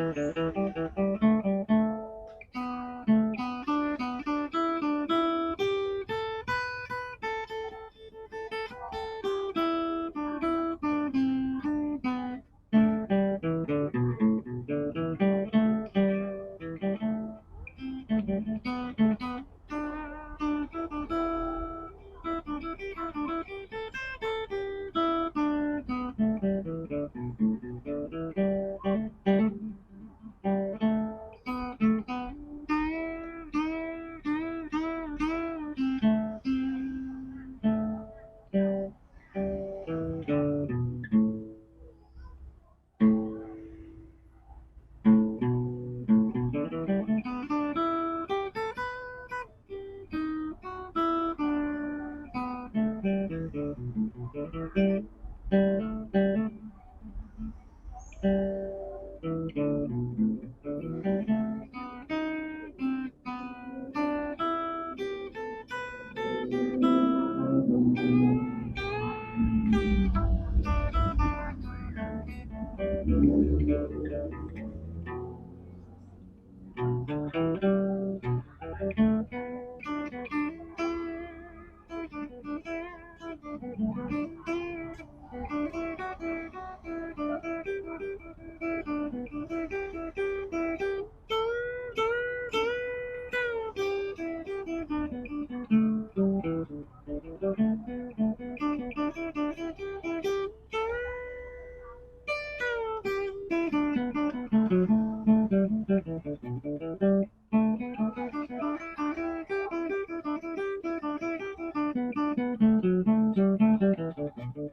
Thank you. Thank you.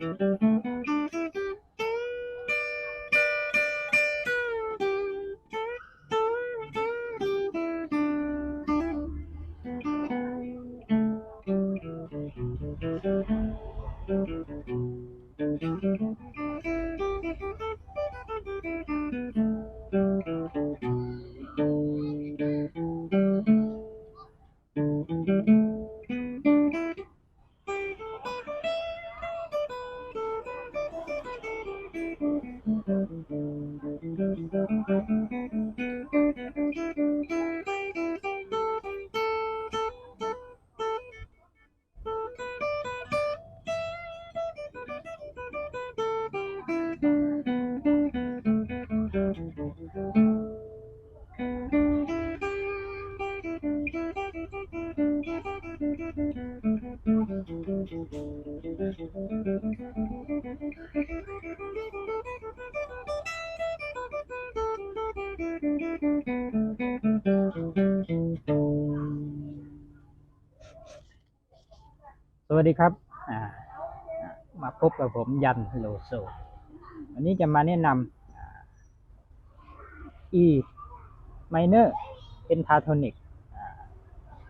สวัสดีครับ มาพบกับผมยันโลโซ วันนี้จะมาแนะนำอ่า E minor pentatonic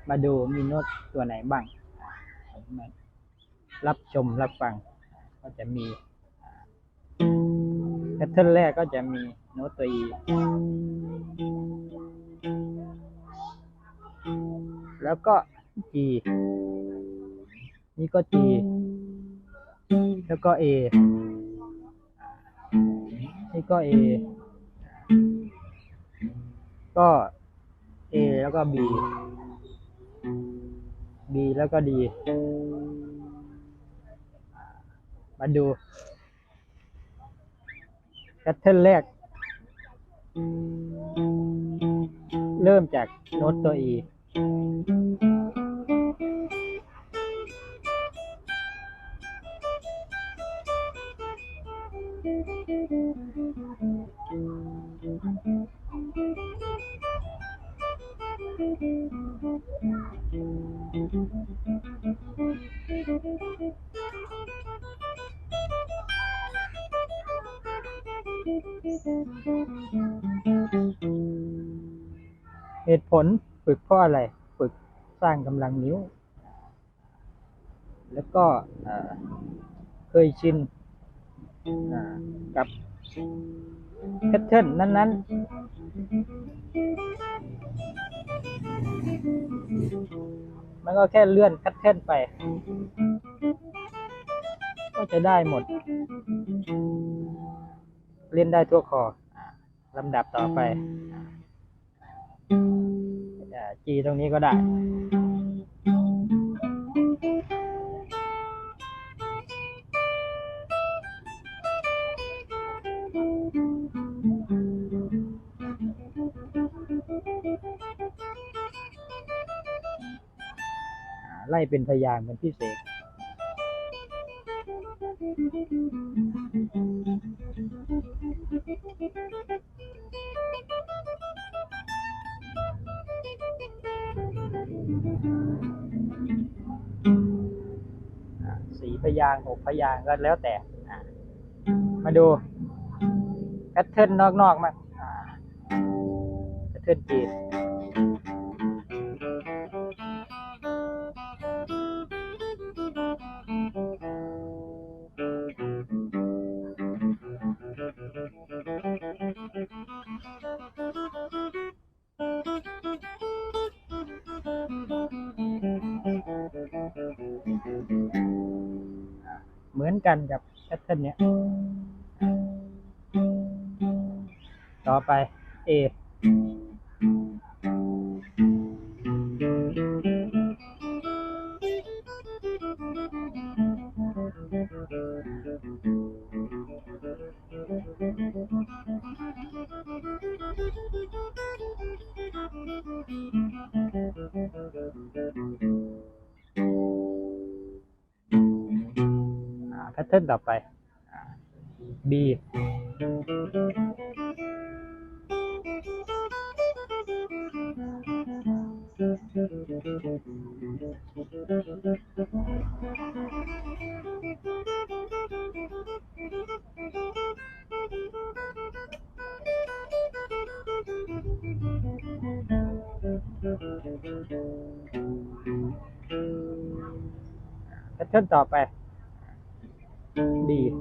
มาดูมีโน้ตตัวไหนบ้าง มารับชมรับฟัง ก็จะมีแพทเทิร์นแรกก็จะมีโน้ตตัว E แล้วก็ G นี่ก็ G แล้วก็ A นี่ก็ A ก็ A แล้วก็ B B แล้วก็ D มาดูแพทเทิร์นแรก เริ่มจากโน้ตตัว E อ เหตุผลฝึกเพราะอะไร ฝึกสร้างกำลังนิ้ว แล้วก็เคยชินกับแพทเทิร์นนั้น ๆ มันก็แค่เลื่อนแพทเทิร์นไป ก็จะได้หมด เล่นได้ทั่วคอลำดับต่อไปจีตรงนี้ก็ได้ ไล่เป็นพยางค์เหมือนพิเศษอ่า พยางก็แล้วแต่มาดูแพทเทิร์นนอกๆมางอ่าแพทเทิร์นจีน อนกันกับแพทเทิร์นเนี้ย ต่อไป A เทิร์นต่อไป B แพทเทิร์นต่อไป 地。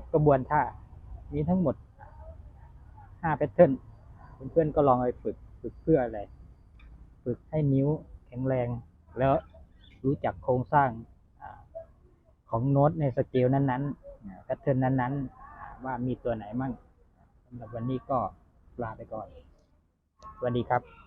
บกระบวนท่า มีทั้งหมดห้าแพทเทิร์นเพื่อนๆก็ลองไปฝึกฝึกเพื่ออะไร ฝึกให้นิ้วแข็งแรง แล้วรู้จักโครงสร้างอของโน้ตในสเกลนั้นๆแพทเทิร์นนั้นๆ ว่ามีตัวไหนมั่งสำหรับวันนี้ก็ลาไปก่อนสวัสดีครับ